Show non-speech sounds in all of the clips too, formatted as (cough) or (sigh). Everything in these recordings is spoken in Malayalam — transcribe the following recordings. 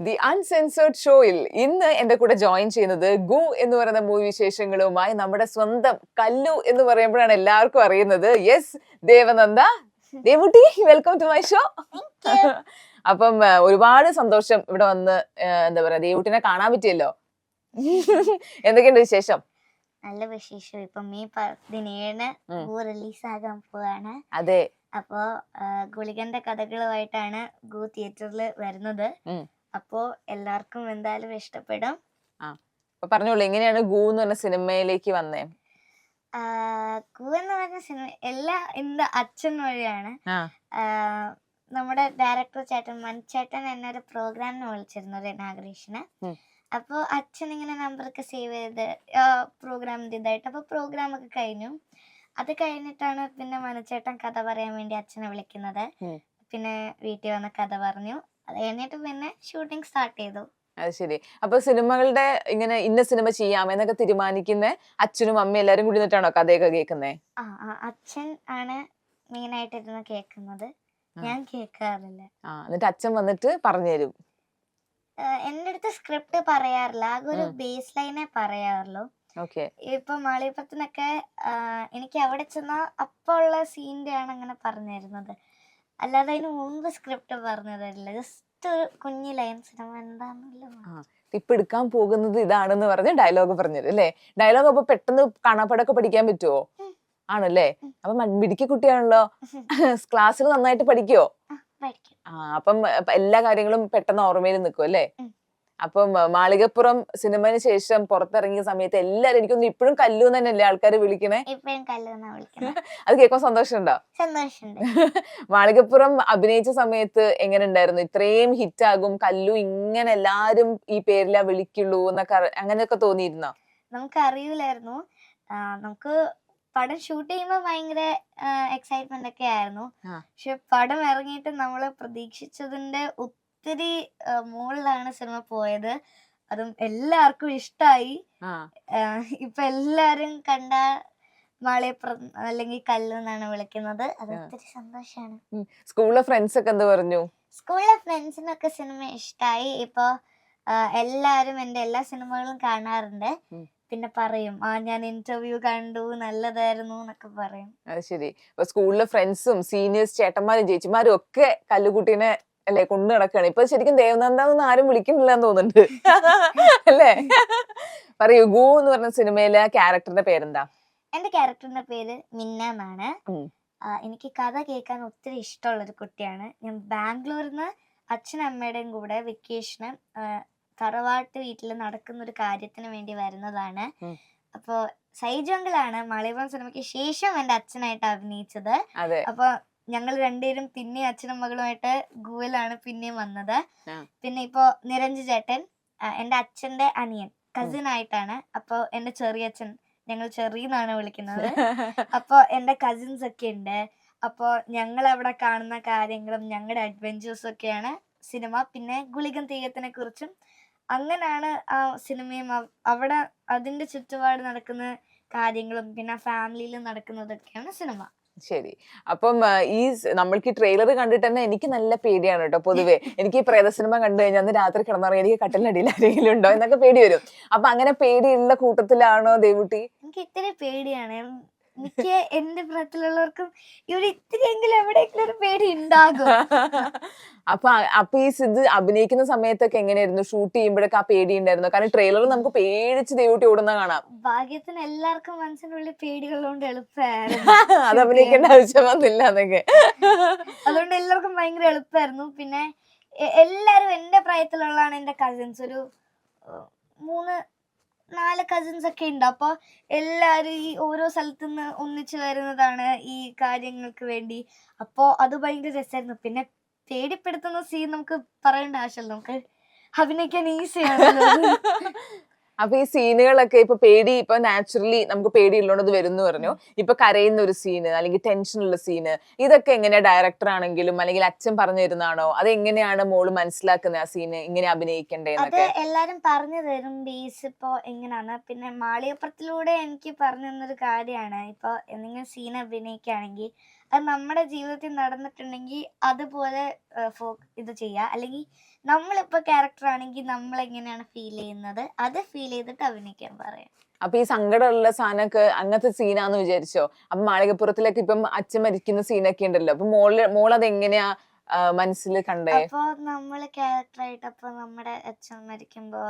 ദി അൺസെൻസേർഡ് ഷോയിൽ ഇന്ന് എന്റെ കൂടെ ജോയിൻ ചെയ്യുന്നത് ഗു എന്ന് പറയുന്ന മൂവി വിശേഷങ്ങളുമായി നമ്മുടെ സ്വന്തം കല്ലു എന്ന് പറയുമ്പോഴാണ് എല്ലാവർക്കും അറിയുന്നത്. Yes Devananda. Devootty welcome to my show അപ്പം ഒരുപാട് സന്തോഷം ഇവിടെ വന്ന് എന്താ പറയാ ദേവുട്ടിനെ കാണാൻ പറ്റിയല്ലോ. (laughs) എന്തൊക്കെയുണ്ട് വിശേഷം? നല്ല വിശേഷം. ഇപ്പൊ മെയ് പതിനേഴിന്. ഗു റിലീസ് ആകാൻ പോവാണ്. അതെ. അപ്പോ ഗുളികന്റെ കഥകളുമായിട്ടാണ് ഗു തിയേറ്ററിൽ വരുന്നത്. അപ്പോ എല്ലാവർക്കും എന്തായാലും ഇഷ്ടപ്പെടും. അപ്പൊ പറഞ്ഞോളൂ എങ്ങനെയാണ് ഗു എന്ന് പറഞ്ഞ സിനിമയിലേക്ക് വന്നേ? ഗൂ എന്ന് പറഞ്ഞ സിനിമ എല്ലാ ഇന്ന് അച്ഛൻ വഴിയാണ്. ആ. ആ, നമ്മുടെ ഡയറക്ടർ ചേട്ടൻ മൻചേട്ടൻ എന്നൊരു ഒരു പ്രോഗ്രാമിന് വിളിച്ചിരുന്നു ഒരു ഇനാഗ്രേഷന് അപ്പോൾ അച്ഛൻ ഇങ്ങനെ നമ്പറൊക്കെ സേവ് ചെയ്ത് പ്രോഗ്രാമിന്റെ ഇതായിട്ട് അപ്പോൾ പ്രോഗ്രാമൊക്കെ കഴിഞ്ഞു. അത് കഴിഞ്ഞിട്ടാണ് പിന്നെ മനച്ചേട്ടൻ കഥ പറയാൻ വേണ്ടി അച്ഛനെ വിളിക്കുന്നത്. പിന്നെ വീട്ടിൽ വന്ന കഥ പറഞ്ഞു. അത് കഴിഞ്ഞിട്ട് പിന്നെ ഷൂട്ടിംഗ് സ്റ്റാർട്ട് ചെയ്തു. അത് ശരി. അപ്പൊ സിനിമകളുടെ ഇങ്ങനെ ഇന്ന സിനിമ ചെയ്യാം എന്നൊക്കെ തീരുമാനിക്കുന്ന അച്ഛനും അമ്മയും എല്ലാരും കൂടി നിന്നിട്ടാണോ കഥയൊക്കെ കേൾക്കുന്നേ? ആ ആ, അച്ഛൻ ആണ് മെയിൻ ആയിട്ട് ഇരുന്ന് കേൾക്കുന്നത്. ഞാൻ കേൾക്കാറില്ല. ആ എന്നിട്ട് അച്ഛൻ വന്നിട്ട് പറഞ്ഞു തരും. എന്റെ അടുത്ത് സ്ക്രിപ്റ്റ് പറയാറില്ല. ആകെ ഒരു ഉം. ബേസ് ലൈനേ പറയാറുള്ളൂ. ഓക്കെ. ഇപ്പൊ മാളികപ്പത്തിനൊക്കെ ആഹ് എനിക്ക് അവിടെ ചെന്ന അപ്പൊ ഉള്ള സീന്റെ ആണ് അങ്ങനെ പറഞ്ഞു തരുന്നത്. അല്ലാതെ അതിന് മുമ്പ് സ്ക്രിപ്റ്റ് പറഞ്ഞതല്ല. ജസ്റ്റ് ഒരു കുഞ്ഞു ലൈൻ സിനിമ എന്താണെന്നല്ലോ ഇപ്പൊ എടുക്കാൻ പോകുന്നത് ഇതാണെന്ന് പറഞ്ഞ് ഡയലോഗ് പറഞ്ഞത് അല്ലേ? ഡയലോഗ് അപ്പൊ പെട്ടെന്ന് കാണാപ്പാടൊക്കെ പഠിക്കാൻ പറ്റുമോ ആണല്ലേ? അപ്പൊ മിടുക്കി കുട്ടിയാണല്ലോ? ക്ലാസ്സിൽ (laughs) നന്നായിട്ട് പഠിക്കുവോ പഠിക്കും. ആ അപ്പം എല്ലാ കാര്യങ്ങളും പെട്ടെന്ന് ഓർമ്മയിൽ നിൽക്കും അല്ലേ. അപ്പം മാളികപ്പുറം സിനിമയിന് ശേഷം പുറത്തിറങ്ങിയ സമയത്ത് എല്ലാരും എനിക്കൊന്നും ഇപ്പോഴും കല്ലു തന്നെയല്ലേ ആൾക്കാർ വിളിക്കണേ? (laughs) അത് കേൾക്കാൻ സന്തോഷമുണ്ടോ? (laughs) മാളികപ്പുറം അഭിനയിച്ച സമയത്ത് എങ്ങനെ ഉണ്ടായിരുന്നു ഇത്രയും ഹിറ്റ് ആകും കല്ലു ഇങ്ങനെ എല്ലാരും ഈ പേരിലാ വിളിക്കുള്ളൂ എന്നൊക്കെ അങ്ങനെയൊക്കെ തോന്നിയിരുന്നോ? നമുക്ക് അറിയില്ലായിരുന്നു നമുക്ക് പടം ഷൂട്ട് ചെയ്യുമ്പോൾ ഭയങ്കര എക്സൈറ്റ്മെന്റ് ഒക്കെ ആയിരുന്നു. പക്ഷെ പടം ഇറങ്ങിയിട്ട് നമ്മൾ പ്രതീക്ഷിച്ചതിന്റെ ഒത്തിരി മുകളിലാണ് സിനിമ പോയത്. അതും എല്ലാവർക്കും ഇഷ്ടമായി ഇപ്പൊ എല്ലാരും കണ്ട മാളിയപ്പുറം അല്ലെങ്കിൽ കല്ലു എന്നാണ് വിളിക്കുന്നത്. അത്. ഒത്തിരി സന്തോഷാണ്. സ്കൂളിലെ ഫ്രണ്ട്സ് ഒക്കെ എന്ത് പറഞ്ഞു? സ്കൂളിലെ ഫ്രണ്ട്സിനൊക്കെ സിനിമ ഇഷ്ടമായി ഇപ്പൊ എല്ലാരും എന്റെ എല്ലാ സിനിമകളും കാണാറുണ്ട്. പിന്നെ പറയും ആ ഞാൻ ഇന്റർവ്യൂ കണ്ടു നല്ലതായിരുന്നു എന്നൊക്കെ പറയും. അത് ശരി. സ്കൂളിലെ ഫ്രണ്ട്സും സീനിയേഴ്സ് ചേട്ടന്മാരും ചേച്ചിമാരും ഒക്കെ കല്ലുകുട്ടീനെ അല്ലെ? കൊണ്ടു നടക്കുകയാണ്. ഇപ്പൊ ശരിക്കും ദേവനന്ദാന്നൊന്നും ആരും വിളിക്കുന്നില്ല എന്ന് തോന്നുന്നുണ്ട്. (laughs) അല്ലേ? പറയൂ ഗു എന്ന് പറഞ്ഞ സിനിമയിലെ ക്യാരക്ടറിന്റെ പേരെന്താ? എന്റെ ക്യാരക്ടറിന്റെ പേര് മിന്ന എന്നാണ്. എനിക്ക് കഥ കേൾക്കാൻ ഒത്തിരി ഇഷ്ടമുള്ള ഒരു കുട്ടിയാണ്. ഞാൻ ബാംഗ്ലൂരിൽ നിന്ന് അച്ഛനും അമ്മയുടെയും കൂടെ വെക്കേഷന് തറവാട്ട് വീട്ടിൽ നടക്കുന്ന ഒരു കാര്യത്തിന് വേണ്ടി വരുന്നതാണ്. അപ്പോൾ അപ്പോ സൈജോങ്കിളാണ് മലയാളം സിനിമയ്ക്ക് ശേഷം എന്റെ അച്ഛനായിട്ട് അഭിനയിച്ചത്. അപ്പൊ ഞങ്ങൾ രണ്ടുപേരും പിന്നെ അച്ഛനും മകളുമായിട്ട് ഗുവലാണ് പിന്നെയും വന്നത്. പിന്നെ ഇപ്പോ നിരഞ്ജ് ചേട്ടൻ എന്റെ അച്ഛന്റെ അനിയൻ കസിൻ ആയിട്ടാണ്. അപ്പൊ എന്റെ ചെറിയച്ഛൻ ഞങ്ങൾ ചെറിയെന്നാണ് വിളിക്കുന്നത്. അപ്പൊ എന്റെ കസിൻസ് ഒക്കെ ഉണ്ട്. അപ്പൊ ഞങ്ങൾ അവിടെ കാണുന്ന കാര്യങ്ങളും ഞങ്ങളുടെ അഡ്വഞ്ചേഴ്സും ഒക്കെയാണ് സിനിമ. പിന്നെ ഗുളികൻ തെയ്യത്തിനെ കുറിച്ചും അങ്ങനെയാണ് ആ സിനിമയും അവിടെ അതിന്റെ ചുറ്റുപാട് നടക്കുന്ന കാര്യങ്ങളും പിന്നെ ഫാമിലിയിൽ നടക്കുന്നതൊക്കെയാണ് സിനിമ. ശരി. അപ്പം ഈ നമ്മൾക്ക് ഈ ട്രെയിലർ കണ്ടിട്ട് തന്നെ എനിക്ക് നല്ല പേടിയാണ് കേട്ടോ പൊതുവേ. (laughs) എനിക്ക് ഈ പ്രേത സിനിമ കണ്ടു കഴിഞ്ഞാൽ അന്ന് രാത്രി കിടന്നറിയാൻ എനിക്ക് കട്ടലിനടിയിൽ ആരെങ്കിലും ഉണ്ടോ എന്നൊക്കെ പേടി വരും. അപ്പൊ അങ്ങനെ പേടിയുള്ള കൂട്ടത്തിലാണോ ദേവുട്ടി? എനിക്ക് ഇത്തിരി പേടിയാണ്. എനിക്ക് എന്റെ പ്രായത്തിലുള്ളവർക്കും ഇവിടെ ഇത്തിരിയെങ്കിലും എവിടെയെങ്കിലും ഒരു പേടി ഉണ്ടാകും. (laughs) അപ്പൊ അപ്പൊ ഈ സിദ്ധ് അഭിനയിക്കുന്ന സമയത്തൊക്കെ എങ്ങനെയായിരുന്നു? ഷൂട്ട് ചെയ്യുമ്പോഴൊക്കെ ആ പേടി ഉണ്ടായിരുന്നു? കാരണം ട്രെയിലറിൽ നമുക്ക് പേടിച്ച് ദൈവട്ടി ഓടുന്ന കാണാം. ഭാഗ്യത്തിന് എല്ലാവർക്കും മനസ്സിനുള്ളിൽ പേടികളുകൊണ്ട് എളുപ്പമായിരുന്നു (laughs) അത് അഭിനയിക്കേണ്ട ആവശ്യം വന്നില്ല എന്നൊക്കെ അതുകൊണ്ട് എല്ലാവർക്കും ഭയങ്കര എളുപ്പമായിരുന്നു. പിന്നെ എല്ലാരും എന്റെ പ്രായത്തിലുള്ളതാണ് എന്റെ കസിൻസ് ഒരു മൂന്ന് നാല് കസിൻസ് ഒക്കെ ഉണ്ട്. അപ്പൊ എല്ലാരും ഈ ഓരോ സ്ഥലത്തു നിന്ന് ഒന്നിച്ചു വരുന്നതാണ് ഈ കാര്യങ്ങൾക്ക് വേണ്ടി. അപ്പോ അത് ഭയങ്കര രസമായിരുന്നു പിന്നെ പേടിപ്പെടുത്തുന്ന സീൻ നമുക്ക് പറയേണ്ട ആവശ്യമില്ല. നമുക്ക് അഭിനയിക്കാൻ ഈസിയാണ് (laughs) അപ്പൊ ഈ സീനുകളൊക്കെ ഇപ്പൊ പേടി ഇപ്പൊ നാച്ചുറലി നമുക്ക് പേടിയുള്ളത് വരുന്നു പറഞ്ഞു. ഇപ്പൊ കരയുന്ന ഒരു സീന് അല്ലെങ്കിൽ ടെൻഷനുള്ള സീന് ഇതൊക്കെ എങ്ങനെയാ ഡയറക്ടർ ആണെങ്കിലും അല്ലെങ്കിൽ അച്ഛൻ പറഞ്ഞു തരുന്നതാണോ? അത് എങ്ങനെയാണ് മോൾ മനസ്സിലാക്കുന്നത് ആ സീന് ഇങ്ങനെ അത് എല്ലാരും പറഞ്ഞു തരും ബേസ് ഇപ്പോ എങ്ങനെയാണ്. പിന്നെ മാളികപ്പുറത്തിലൂടെ എനിക്ക് പറഞ്ഞു തന്നൊരു കാര്യമാണ്. ഇപ്പൊ എന്തെങ്കിലും സീൻ അഭിനയിക്കുകയാണെങ്കിൽ അത് നമ്മുടെ ജീവിതത്തിൽ നടന്നിട്ടുണ്ടെങ്കിൽ അതുപോലെ ഫോ ഇത് ചെയ്യുക അല്ലെങ്കിൽ നമ്മളിപ്പോൾ ക്യാരക്ടർ ആണെങ്കിൽ നമ്മൾ എങ്ങനെയാണ് ഫീൽ ചെയ്യുന്നത്? അത് ഫീൽ ചെയ്തിട്ട് അഭിനയിക്കാൻ പറയാം. അപ്പൊ ഈ സങ്കടമുള്ള സാധനമൊക്കെ അങ്ങനത്തെ സീനാന്ന് വിചാരിച്ചോ? അപ്പൊ മാളികപ്പുറത്തിലൊക്കെ ഇപ്പം അച്ഛൻ മരിക്കുന്ന സീനൊക്കെ ഉണ്ടല്ലോ. അപ്പൊ മോൾ മോൾ അത് എങ്ങനെയാ മനസ്സിൽ കണ്ടേ? അപ്പൊ നമ്മൾ ക്യാരക്ടറായിട്ട് അപ്പൊ നമ്മുടെ അച്ഛൻ മരിക്കുമ്പോ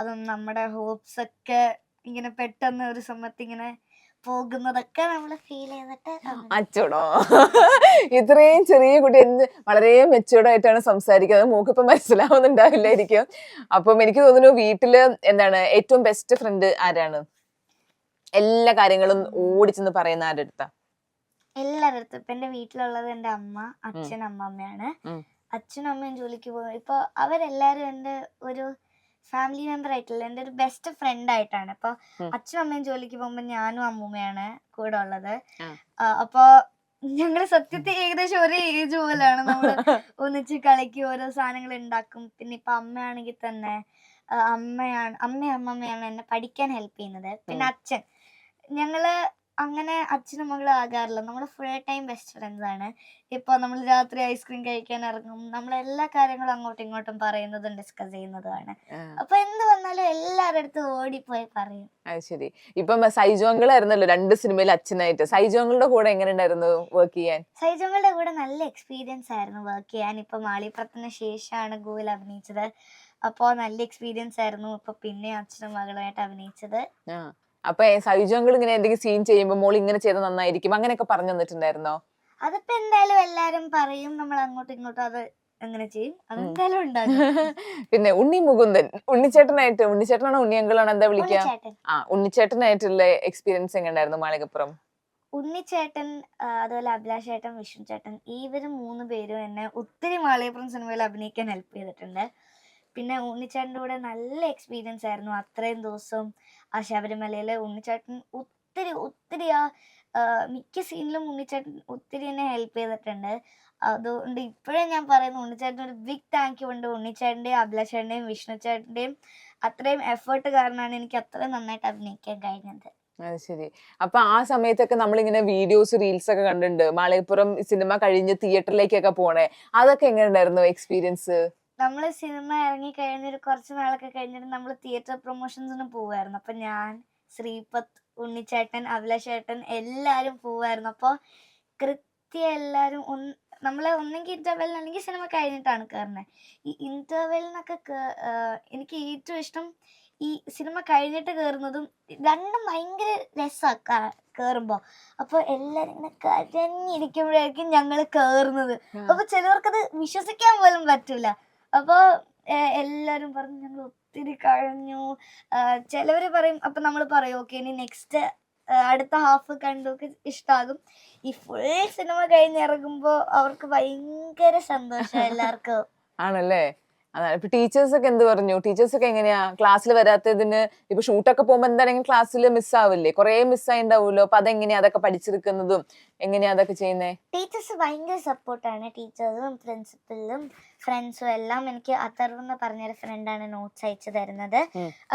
അതും നമ്മുടെ ഹോപ്സ് ഒക്കെ ഇങ്ങനെ പെട്ടെന്ന് ഒരു സമയത്ത് ഇങ്ങനെ പോകുന്നതൊക്കെ നമ്മൾ ഫീൽ ചെയ്തിട്ട് അച്ചൂടോ. ഇത്രയും ചെറിയ കുട്ടി എന്ത് വളരെ മെച്ചൂർഡായിട്ടാണ് സംസാരിക്കുന്നത്. മൂക്കിപ്പം മനസ്സിലാവുന്നുണ്ടാവില്ലായിരിക്കും. അപ്പം എനിക്ക് തോന്നുന്നു വീട്ടിൽ എന്താണ് ഏറ്റവും ബെസ്റ്റ് ഫ്രണ്ട് ആരാണ്? എല്ലാ കാര്യങ്ങളും ഓടിച്ചെന്ന് പറയുന്ന ആരുടെ അടുത്താ? എല്ലാവരുടെ അടുത്തും. ഇപ്പൊ എന്റെ വീട്ടിലുള്ളത് എന്റെ അമ്മ അച്ഛൻ അമ്മമ്മയാണ്. അച്ഛനും അമ്മയും ജോലിക്ക് പോകും ഇപ്പൊ അവരെല്ലാരും എന്റെ ഒരു ഫാമിലി മെമ്പർ ആയിട്ടില്ല എന്റെ ഒരു ബെസ്റ്റ് ഫ്രണ്ട് ആയിട്ടാണ്. അപ്പൊ. അച്ഛനും അമ്മയും ജോലിക്ക് പോകുമ്പോ ഞാനും അമ്മൂമ്മയാണ് കൂടെ ഉള്ളത്. അപ്പൊ ഞങ്ങൾ സത്യത്തിൽ ഏകദേശം ഒരേ ഏജ് പോലെയാണ്. നമ്മൾ ഒന്നിച്ച് കളിക്കും ഓരോ സാധനങ്ങൾ ഉണ്ടാക്കും. പിന്നെ ഇപ്പൊ അമ്മയാണെങ്കിൽ തന്നെ അമ്മയാണ് അമ്മയും അമ്മമ്മയാണ് എന്നെ പഠിക്കാൻ ഹെൽപ്പ് ചെയ്യുന്നത്. പിന്നെ അച്ഛൻ. ഞങ്ങൾ അങ്ങനെ അച്ഛനും മകളും ആകാറില്ല. നമ്മൾ ഫുൾ ടൈം ബെസ്റ്റ് ഫ്രണ്ട്സ് ആണ്. ഇപ്പോൾ നമ്മൾ രാത്രി ഐസ്ക്രീം കഴിക്കാൻ ഇറങ്ങും. നമ്മൾ എല്ലാ കാര്യങ്ങളും അങ്ങോട്ടും ഇങ്ങോട്ടും പറയുന്നതും ഡിസ്കസ് ചെയ്യുന്നതുമാണ്. അപ്പൊ എന്ത് വന്നാലും എല്ലാവരുടെ അടുത്ത് ഓടിപ്പോയി പറയും. അത് ശരി. ഇപ്പം സൈജോങ്കളായിരുന്നല്ലോ രണ്ട് സിനിമയിൽ അച്ഛനായിട്ട്. സൈജോങ്ങളുടെ കൂടെ എങ്ങനെ ഉണ്ടായിരുന്നു വർക്ക് ചെയ്യാൻ സൈജോങ്ങളുടെ കൂടെ നല്ല എക്സ്പീരിയൻസ് ആയിരുന്നു വർക്ക് ചെയ്യാൻ. ഇപ്പൊ മാളിപ്രത്തിന് ശേഷമാണ് ഗൂഗിൾ അഭിനയിച്ചത്. അപ്പോൾ നല്ല എക്സ്പീരിയൻസ് ആയിരുന്നു ഇപ്പൊ പിന്നെ അച്ഛനും മകളുമായിട്ട് അഭിനയിച്ചത്. അപ്പൊ അങ്കിൾ ഇങ്ങനെ എന്തെങ്കിലും സീൻ ചെയ്യുമ്പോൾ മോൾ ഇങ്ങനെ ചെയ്ത് നന്നായിരിക്കും. അങ്ങനെയൊക്കെ പറഞ്ഞു തന്നിട്ടുണ്ടായിരുന്നോ? അതിപ്പോ എന്തായാലും എല്ലാരും പറയും നമ്മൾ അങ്ങോട്ടും ഇങ്ങോട്ടും അത് എങ്ങനെ ചെയ്യും. അതെന്തായാലും ഉണ്ടാകും. (laughs) പിന്നെ ഉണ്ണി മുകുന്ദൻ ഉണ്ണിച്ചേട്ടനായിട്ട് ഉണ്ണിച്ചേട്ടനാണോ ഉണ്ണിയങ്കളാണോ എന്താ വിളിക്കുക ഉണ്ണിച്ചേട്ടൻ. ആ ഉണ്ണിച്ചേട്ടനായിട്ടുള്ള എക്സ്പീരിയൻസ് എങ്ങനെയായിരുന്നു മാളികപ്പുറം? ഉണ്ണിച്ചേട്ടൻ അതുപോലെ അഭിലാഷ് ചേട്ടൻ വിഷ്ണു ചേട്ടൻ ഇവർ മൂന്ന് പേരും എന്നെ ഒത്തിരി മാളികപ്പുറം സിനിമയിൽ അഭിനയിക്കാൻ ഹെൽപ്പ് ചെയ്തിട്ടുണ്ട്. പിന്നെ ഉണ്ണിച്ചേട്ടന്റെ കൂടെ നല്ല എക്സ്പീരിയൻസ് ആയിരുന്നു. അത്രയും ദിവസം ആ ശബരിമലയിൽ ഉണ്ണിച്ചേട്ടൻ ഒത്തിരി ഒത്തിരി ആ മിക്ക സീനിലും ഉണ്ണിച്ചേട്ടൻ ഒത്തിരി എന്നെ ഹെൽപ്പ് ചെയ്തിട്ടുണ്ട്. അതുകൊണ്ട് ഇപ്പോഴും ഞാൻ പറയുന്നു ഉണ്ണിച്ചാട്ടൻ ഒരു ബിഗ് താങ്ക് യു ഉണ്ട്. ഉണ്ണിച്ചേട്ടന്റെയും അഭിലാഷേട്ടന്റെയും വിഷ്ണുച്ചാട്ടന്റെയും വിഷ്ണു ചേട്ടന്റെയും അത്രയും എഫേർട്ട് കാരണമാണ് എനിക്ക് അത്രയും നന്നായിട്ട് അഭിനയിക്കാൻ കഴിഞ്ഞത്. അത് ശരി. അപ്പൊ ആ സമയത്തൊക്കെ നമ്മളിങ്ങനെ വീഡിയോസ് റീൽസ് ഒക്കെ കണ്ടിട്ടുണ്ട്. മാളികപ്പുറം സിനിമ കഴിഞ്ഞ് തിയേറ്ററിലേക്കൊക്കെ പോണേ. അതൊക്കെ എങ്ങനെ ഉണ്ടായിരുന്നു എക്സ്പീരിയൻസ് നമ്മൾ സിനിമ ഇറങ്ങി കഴിഞ്ഞൊരു കുറച്ച് നാളൊക്കെ കഴിഞ്ഞിട്ട് നമ്മൾ തിയേറ്റർ പ്രൊമോഷൻസിന് പോവായിരുന്നു. അപ്പൊ ഞാൻ ശ്രീപത്ത് ഉണ്ണിച്ചേട്ടൻ അഭിലാഷ് ചേട്ടൻ എല്ലാരും പോവായിരുന്നു. അപ്പോൾ കൃത്യം എല്ലാരും ഒന്ന് നമ്മളെ ഒന്നെങ്കിൽ ഇന്റർവെല്ലിന് അല്ലെങ്കിൽ സിനിമ കഴിഞ്ഞിട്ടാണ് കയറുന്നത് ഈ ഇന്റർവെല്ലിനൊക്കെ എനിക്ക് ഏറ്റവും ഇഷ്ടം ഈ സിനിമ കഴിഞ്ഞിട്ട് കയറുന്നതും രണ്ടും ഭയങ്കര രസമാണ് കയറുമ്പോൾ അപ്പോൾ എല്ലാരും ഇങ്ങനെ കരഞ്ഞിരിക്കുമ്പോഴായിരിക്കും ഞങ്ങൾ കയറുന്നത് അപ്പൊ ചിലവർക്കത് വിശ്വസിക്കാൻ പോലും പറ്റൂല. അപ്പൊ എല്ലാവരും പറഞ്ഞു ഞങ്ങൾ ഒത്തിരി കഴിഞ്ഞു. ചിലവര് പറയും അപ്പൊ നമ്മൾ പറയും ഓക്കെ ഇനി നെക്സ്റ്റ് അടുത്ത ഹാഫ് കണ്ടൊക്കെ ഇഷ്ടാകും. ഈ ഫുൾ സിനിമ കഴിഞ്ഞിറങ്ങുമ്പോ അവർക്ക് ഭയങ്കര സന്തോഷം എല്ലാവർക്കും. ആണല്ലേ? അതാണ്. ഇപ്പൊ ടീച്ചേഴ്സ് ഒക്കെ എന്ത് പറഞ്ഞു? ടീച്ചേഴ്സ് ഒക്കെ എങ്ങനെയാ? ക്ലാസ്സിൽ വരാത്തതിന് ഇപ്പൊ ഷൂട്ടൊക്കെ പോകുമ്പോ എന്താണെങ്കിലും ക്ലാസ്സിൽ മിസ് ആവില്ലേ? കുറെ മിസ് ആയിണ്ടാവുമല്ലോ അപ്പൊ അതെങ്ങനെയാ? അതൊക്കെ പഠിച്ചെടുക്കുന്നതും എങ്ങനെയാ? അതൊക്കെ ചെയ്യുന്നേ? ടീച്ചേഴ്സ് ഭയങ്കര സപ്പോർട്ടാണ്. ടീച്ചേഴ്സും പ്രിൻസിപ്പലും ഫ്രണ്ട്സും എല്ലാം എനിക്ക് അത്തർവെന്ന് പറഞ്ഞൊരു ഫ്രണ്ടാണ് നോട്ട്സ് അയച്ചു തരുന്നത്.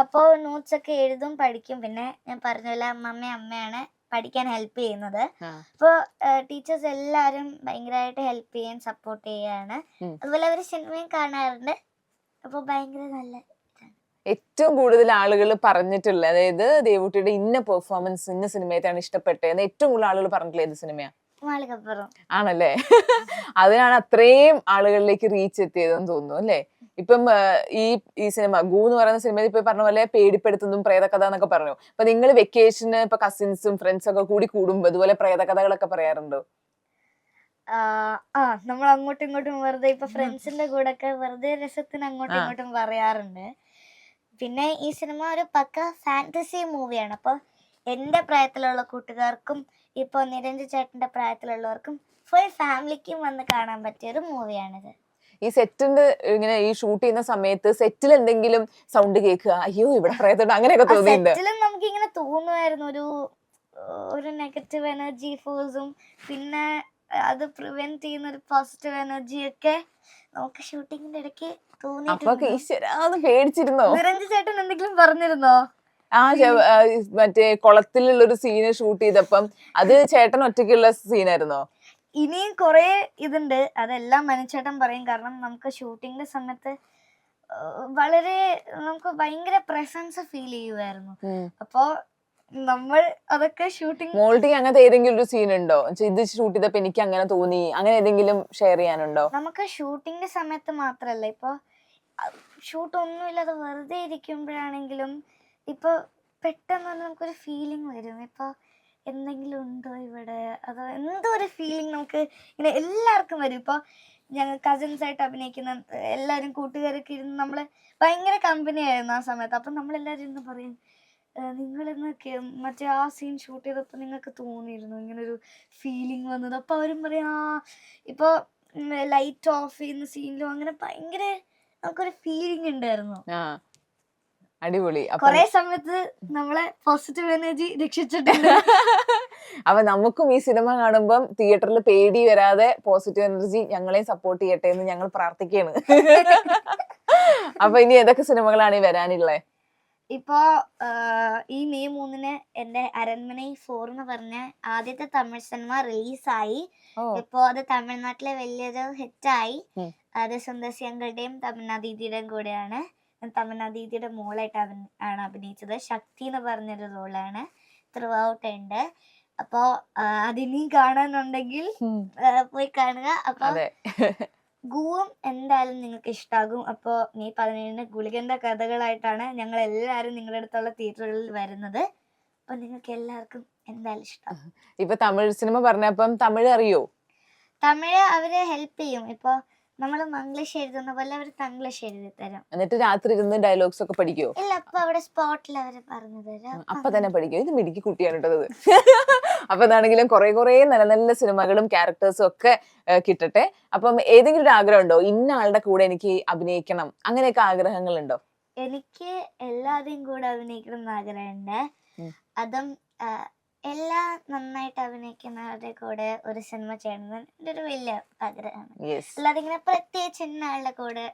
അപ്പോ അപ്പോൾ നോട്ട്സ് ഒക്കെ എഴുതും പഠിക്കും. പിന്നെ ഞാൻ പറഞ്ഞ പോലെ അമ്മമ്മ അമ്മയാണ് പഠിക്കാൻ ഹെൽപ്പ് ചെയ്യുന്നത്. അപ്പോൾ ടീച്ചേഴ്സ് എല്ലാരും ഭയങ്കരമായിട്ട് ഹെൽപ്പ് ചെയ്യാൻ സപ്പോർട്ട് ചെയ്യാണ്. അതുപോലെ അവർ സിനിമയും കാണാറുണ്ട്. അപ്പോൾ ഭയങ്കര നല്ല ഏറ്റവും കൂടുതൽ ആളുകൾ പറഞ്ഞിട്ടുള്ള അതായത് ദേവൂട്ടിയുടെ ഇന്ന പെർഫോമൻസ് ഇന്ന സിനിമയായിട്ടാണ് ഇഷ്ടപ്പെട്ടത് ഏറ്റവും കൂടുതൽ ആളുകൾ പറഞ്ഞിട്ടുള്ള ഏത് സിനിമയാ? ആണല്ലേ? അതിനാണ് അത്രയും ആളുകളിലേക്ക് റീച്ച് എത്തിയതെന്ന് തോന്നുന്നു അല്ലേ? ഇപ്പം ഈ ഈ സിനിമ ഗൂ എന്ന് പറയുന്ന സിനിമയിൽ ഇപ്പൊ പറഞ്ഞ പോലെ പേടിപ്പെടുത്തുന്നതും പ്രേതകഥ എന്നൊക്കെ പറഞ്ഞു. അപ്പൊ നിങ്ങൾ വെക്കേഷന് ഇപ്പൊ കസിൻസും ഫ്രണ്ട്സും ഒക്കെ കൂടി കൂടുമ്പോ ഇതുപോലെ പ്രേതകഥകളൊക്കെ പറയാറുണ്ടോ? ആ നമ്മൾ അങ്ങോട്ടും ഇങ്ങോട്ടും വെറുതെ ഇപ്പൊ ഫ്രണ്ട്സിന്റെ കൂടെ ഒക്കെ വെറുതെ രസത്തിന് അങ്ങോട്ടും. ഇങ്ങോട്ടും പറയാറുണ്ട്. പിന്നെ ഈ സിനിമ ഒരു പക്ക ഫാന്റസി മൂവിയാണ്. അപ്പൊ എന്റെ പ്രായത്തിലുള്ള കൂട്ടുകാർക്കും ഇപ്പൊ നിരഞ്ജൻ ചേട്ടന്റെ പ്രായത്തിലുള്ളവർക്കും ഫുൾ ഫാമിലിക്കും വന്ന് കാണാൻ പറ്റിയ ഒരു മൂവിയാണിത്. ഈ സെറ്റിന്റെ ഇങ്ങനെ ഈ ഷൂട്ട് ചെയ്യുന്ന സമയത്ത് സെറ്റിൽ എന്തെങ്കിലും സൗണ്ട് കേൾക്കുക. അയ്യോ ഇവിടെ പ്രേതമുണ്ട് അങ്ങനെയൊക്കെ തോന്നിയിട്ടുണ്ട്. സെറ്റിലും നമുക്ക് ഇങ്ങനെ തോന്നുമായിരുന്നു. ഒരു ഒരു നെഗറ്റീവ് എനർജി ഫോഴ്സും പിന്നെ അത് പ്രിവെന്റ് ചെയ്യുന്ന ഒരു പോസിറ്റീവ് എനർജി ഒക്കെ നമുക്ക് ഷൂട്ടിങ്ങിന്റെ ഇടയ്ക്ക് അപ്പൊ ഈശ്വരാന്ന് പേടിച്ചിരുന്നോ? ചേട്ടൻ എന്തെങ്കിലും പറഞ്ഞിരുന്നോ? ആ ചെ- ആ, മറ്റേ കുളത്തിലുള്ള ഒരു സീന് ഷൂട്ട് ചെയ്തപ്പം അത് ചേട്ടൻ ഒറ്റയ്ക്കുള്ള സീനായിരുന്നോ ഇനിയും കുറേ ഇതുണ്ട്. അതെല്ലാം മനുച്ചേട്ടൻ പറയും. കാരണം നമുക്ക് ഷൂട്ടിങ്ങിന്റെ സമയത്ത് വളരെ നമുക്ക് ഭയങ്കര പ്രസൻസ് ഫീൽ ചെയ്യുമായിരുന്നു അപ്പോ നമ്മൾ അതൊക്കെ ഷൂട്ടിംഗ് മോൾട്ടിക്ക് അങ്ങനത്തെ ഏതെങ്കിലും ഒരു സീൻ ഉണ്ടോ? ഇത് ഷൂട്ട് ചെയ്തപ്പോ എനിക്ക് അങ്ങനെ തോന്നി. അങ്ങനെ ഏതെങ്കിലും ഷെയർ ചെയ്യാനുണ്ടോ? നമുക്ക് ഷൂട്ടിങ്ങിന്റെ സമയത്ത് മാത്രല്ല. ഇപ്പൊ ഷൂട്ട് ഒന്നുമില്ലാതെ വെറുതെ ഇരിക്കുമ്പോഴാണെങ്കിലും ഇപ്പൊ പെട്ടെന്ന് നമുക്കൊരു ഫീലിംഗ് വരും. ഇപ്പൊ എന്തെങ്കിലും ഉണ്ടോ ഇവിടെ? അതോ എന്തോ ഒരു ഫീലിംഗ് നമുക്ക് ഇങ്ങനെ എല്ലാവർക്കും വരും. ഇപ്പൊ ഞങ്ങൾ കസിൻസ് ആയിട്ട് അഭിനയിക്കുന്ന എല്ലാവരും കൂട്ടുകാരൊക്കെ ഇരുന്ന് നമ്മൾ ഭയങ്കര കമ്പനി ആയിരുന്നു ആ സമയത്ത്. അപ്പൊ നമ്മളെല്ലാരും ഇരുന്ന് പറയും നിങ്ങളിന്ന് മറ്റേ ആ സീൻ ഷൂട്ട് ചെയ്തപ്പോൾ നിങ്ങൾക്ക് തോന്നിയിരുന്നു? ഇങ്ങനെ ഒരു ഫീലിംഗ് വന്നത്. അപ്പൊ അവരും പറയാ ആ ഇപ്പൊ ലൈറ്റ് ഓഫ് ചെയ്യുന്ന സീനിലും അങ്ങനെ ഭയങ്കര നമുക്കൊരു ഫീലിംഗ് ഉണ്ടായിരുന്നു. അടിപൊളി. കൊറേ സമയത്ത് നമ്മളെ പോസിറ്റീവ് എനർജി രക്ഷിച്ചിട്ടുണ്ട്. (laughs) അപ്പൊ നമുക്കും ഈ സിനിമ കാണുമ്പം തിയേറ്ററിൽ പേടി വരാതെ പോസിറ്റീവ് എനർജി ഞങ്ങളെയും സപ്പോർട്ട് ചെയ്യട്ടെ എന്ന് ഞങ്ങൾ പ്രാർത്ഥിക്കുകയാണ് (laughs) അപ്പൊ ഇനി ഏതൊക്കെ സിനിമകളാണ് ഈ വരാനുള്ളത് ഇപ്പോ ഈ മെയ് മൂന്നിന് എന്റെ അരൺമനൈ ഫോർ എന്ന് പറഞ്ഞ ആദ്യത്തെ തമിഴ് സിനിമ റിലീസായി ഇപ്പോ അത് തമിഴ്നാട്ടിലെ വലിയൊരു ഹിറ്റായി. അത് സുന്ദർസി തമിഴ്നാദീതിയുടെയും ദീദിയുടെയും കൂടെയാണ്. തമിഴ്നാദീതിയുടെ മോളായിട്ട് അവൻ ആണ് അഭിനയിച്ചത്. ശക്തി എന്ന് പറഞ്ഞൊരു റോളാണ് ത്രൂ ഔട്ട് ഉണ്ട്. അപ്പോ അതിനി കാണാനുണ്ടെങ്കിൽ പോയി കാണുക. അപ്പൊ ഗുവും എന്തായാലും നിങ്ങൾക്ക് ഇഷ്ടാകും. അപ്പോൾ മെയ് പതിനേഴിന് ഗുളികന്റെ കഥകളായിട്ടാണ് ഞങ്ങൾ എല്ലാവരും നിങ്ങളുടെ അടുത്തുള്ള തിയേറ്ററുകളിൽ വരുന്നത്. അപ്പൊ നിങ്ങൾക്ക് എല്ലാവർക്കും എന്തായാലും ഇഷ്ടം ഇപ്പൊ തമിഴ് സിനിമ പറഞ്ഞപ്പം തമിഴ് അറിയോ? തമിഴ് അവർ ഹെൽപ്പ് ചെയ്യും. ഇപ്പൊ നമ്മൾ മംഗ്ലീഷ് എഴുതുന്ന പോലെ അവർ തംഗ്ലീഷ് എഴുതി തരും. എന്നിട്ട് രാത്രി ഇരുന്ന് ഡയലോഗ്സ് ഒക്കെ പഠിക്കോ ഇല്ല അപ്പൊ അവിടെ സ്പോട്ടിൽ അവർ പറഞ്ഞു തരാം. അപ്പൊ തന്നെ പഠിക്കും. ഇത് മിടുക്കി കുട്ടിയാണ് കേട്ടത് (laughs) അപ്പൊ അതാണെങ്കിലും കുറെ കുറെ നല്ല നല്ല സിനിമകളും ക്യാരക്ടേഴ്സും ഒക്കെ കിട്ടട്ടെ. അപ്പം ഏതെങ്കിലും ഒരു ആഗ്രഹം ഉണ്ടോ? ഇന്ന ആളുടെ കൂടെ എനിക്ക് അഭിനയിക്കണം. അങ്ങനെയൊക്കെ ആഗ്രഹങ്ങൾ ഉണ്ടോ? എനിക്ക് എല്ലാവരെയും കൂടെ അഭിനയിക്കണം എന്ന് ആഗ്രഹമുണ്ട്. അതും എല്ലാ നന്നായിട്ട് അഭിനയിക്കുന്നവരുടെ കൂടെ ഒരു സിനിമ ചെയ്യണമെന്ന് എന്റെ ഒരു വലിയ ആഗ്രഹമാണ്. അല്ലാതെ ഇങ്ങനെ പ്രത്യേകിച്ച് ഇന്ന ആളുടെ കൂടെ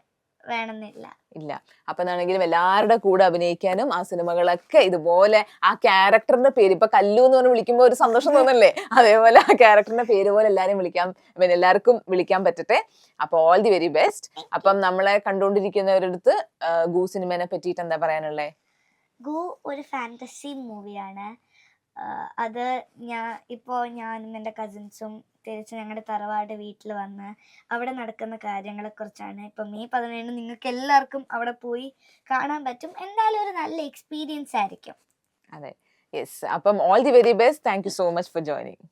വേണമെന്നില്ല. ഇല്ല. അപ്പൊ എന്നാണെങ്കിലും എല്ലാവരുടെ കൂടെ അഭിനയിക്കാനും ആ സിനിമകളൊക്കെ ഇതുപോലെ ആ ക്യാരക്ടറിന്റെ പേര് ഇപ്പൊ കല്ലു എന്ന് പറഞ്ഞ് വിളിക്കുമ്പോൾ ഒരു സന്തോഷം തോന്നല്ലേ? (laughs) അതേപോലെ ആ ക്യാരക്ടറിന്റെ പേര് പോലെ എല്ലാരും വിളിക്കാം. പിന്നെ എല്ലാവർക്കും വിളിക്കാൻ പറ്റട്ടെ. അപ്പൊ ഓൾ ദി വെരി ബെസ്റ്റ് അപ്പം നമ്മളെ കണ്ടുകൊണ്ടിരിക്കുന്നവരടുത്ത് അടുത്ത് ഗൂ സിനിമനെ പറ്റിയിട്ട് എന്താ പറയാനുള്ളേ? ഗു ഒരു ഫാന്റസി മൂവിയാണ് അത് ഞാൻ ഇപ്പോൾ ഞാനും എന്റെ കസിൻസും തിരിച്ച് ഞങ്ങളുടെ തറവാട് വീട്ടിൽ വന്ന് അവിടെ നടക്കുന്ന കാര്യങ്ങളെക്കുറിച്ചാണ്. ഇപ്പം മെയ് പതിനേഴിന് നിങ്ങൾക്ക് എല്ലാവർക്കും അവിടെ പോയി കാണാൻ പറ്റും. എന്തായാലും ഒരു നല്ല എക്സ്പീരിയൻസ് ആയിരിക്കും. അതെ. യെസ് അപ്പം all the very best thank you so much for joining